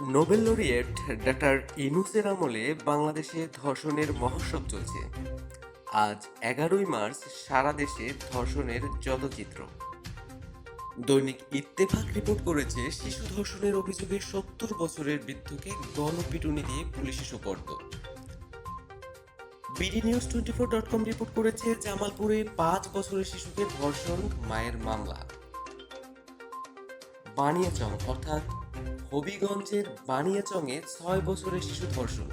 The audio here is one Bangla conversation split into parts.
নোবেল লরিয়েট ডাক্তার ইনুসের আমলে বাংলাদেশে ধর্ষণের মহোৎসব চলছে। আজ এগারোই মার্চ সারা দেশে ধর্ষণের যত চিত্র দৈনিক ইত্তেফাক রিপোর্ট করেছে, শিশু ধর্ষণের অভিযোগে সত্তর বছরের বৃদ্ধকে গণপিটুনি দিয়ে পুলিশে সোপর্দ। BD news twenty four dot com report করেছে, জামালপুরে পাঁচ বছরের শিশুকে ধর্ষণ, মায়ের মামলা। বানিয়াচং, অর্থাৎ হবিগঞ্জের বানিয়াচংয়ে ছয় বছরের শিশু ধর্ষণ।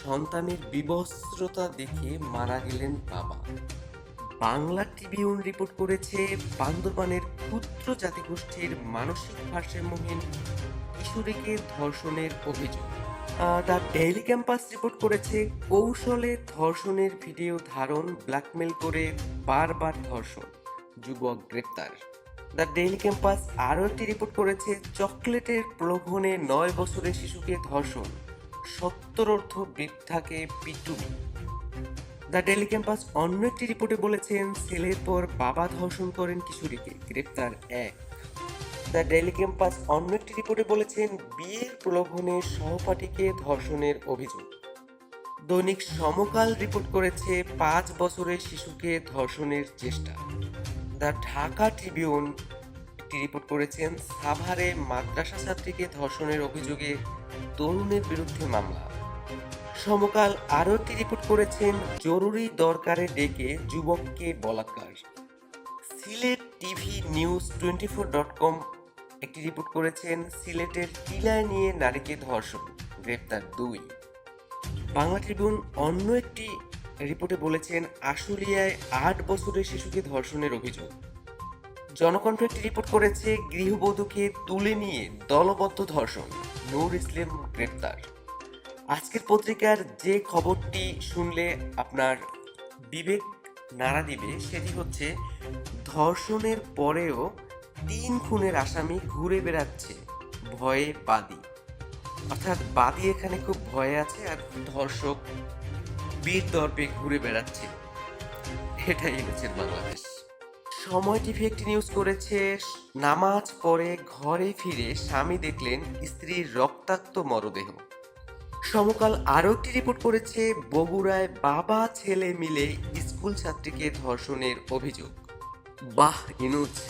সন্তানের বিবস্ত্রতা দেখে মারা গেলেন বাবা। বাংলা ট্রিবিউন রিপোর্ট করেছে, বান্দরবানের ক্ষুদ্র জাতিগোষ্ঠীর মানসিক ভারসাম্যহীন কিশোরীকে ধর্ষণের অভিযোগ। দ্য ডেইলি ক্যাম্পাস রিপোর্ট করেছে, কৌশলে ধর্ষণের ভিডিও ধারণ, ব্ল্যাকমেল করে বারবার ধর্ষণ, যুবক গ্রেপ্তার। দ্য ডেইলি ক্যাম্পাস আরও একটি রিপোর্ট করেছে, চকলেটের প্রলোভনে নয় বছরের শিশুকে ধর্ষণ। সত্তর অর্থ বৃদ্ধাকে পিটুনি। দ্য ডেলি ক্যাম্পাস অন্য একটি রিপোর্টে বলেছেন, ছেলের পর বাবা ধর্ষণ করেন কিশোরীকে, গ্রেপ্তার এক। দ্য ডেলি ক্যাম্পাস অন্য একটি রিপোর্টে বলেছেন, বিয়ের প্রলোভনে সহপাঠীকে ধর্ষণের অভিযোগ। দৈনিক সমকাল রিপোর্ট করেছে, পাঁচ বছরের শিশুকে ধর্ষণের চেষ্টা। দ্য ঢাকা ট্রিবিউন একটি রিপোর্ট করেছেন সাভারে মাদ্রাসা ছাত্রীকে ধর্ষণের অভিযোগে তরুণের বিরুদ্ধে মামলা। সমকাল আরও একটি রিপোর্ট করেছেন, জরুরি দরকারে ডেকে যুবককে বলাৎকার। Sylhet TV news twenty four dot com একটি রিপোর্ট করেছেন, সিলেটের টিলায় নিয়ে নারীকে ধর্ষণ, গ্রেপ্তার দুই। বাংলা ট্রিবিউন অন্য একটি রিপোর্টে বলেছেন, আশুলিয়ায় আট বছরের শিশুকে ধর্ষণের অভিযোগ। জনকণ্ঠ একটি রিপোর্ট করেছে, গৃহবধূকে তুলে নিয়ে দলবদ্ধ ধর্ষণ, নূর ইসলাম গ্রেপ্তার। আজকের পত্রিকার যে খবরটি শুনলে আপনার বিবেক নাড়া দিবে, সেটি হচ্ছে, ধর্ষণের পরেও তিন খুনের আসামি ঘুরে বেড়াচ্ছে, ভয়ে বাদী। অর্থাৎ বাদী এখানে খুব ভয়ে আছে, আর ধর্ষক বীর দর্পে ঘুরে বেড়াচ্ছে। এটাই হচ্ছে বাংলাদেশ। সময় টিভি একটি নিউজ করেছে, নামাজ পড়ে ঘরে ফিরে স্বামী দেখলেন স্ত্রীর রক্তাক্ত মরদেহ। সমকাল আরও একটি রিপোর্ট করেছে, বগুড়ায় বাবা, ছেলে মিলে স্কুল ছাত্রীকে ধর্ষণের অভিযোগ। বাহ ইনুজ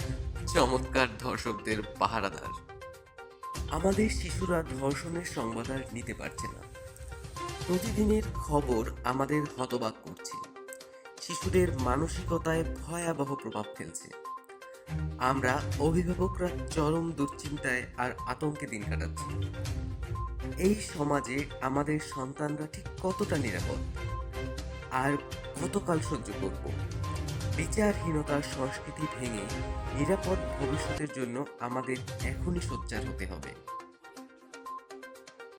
চমৎকার ধর্ষকদের পাহারাদার। আমাদের শিশুরা ধর্ষণের সংবাদ আর নিতে পারছে না। প্রতিদিনের খবর আমাদের হতবাক করছে। শিশুদের মানসিকতায় ভয়াবহ প্রভাব ফেলছে। আমরা অভিভাবকরা চরম দুশ্চিন্তায় আর আতঙ্কে দিন কাটাচ্ছি। এই সমাজে আমাদের সন্তানরা ঠিক কতটা নিরাপদ? আর কতকাল সহ্য করব? বিচারহীনতার সংস্কৃতি ভেঙে নিরাপদ ভবিষ্যতের জন্য আমাদের এখনই সোচ্চার হতে হবে।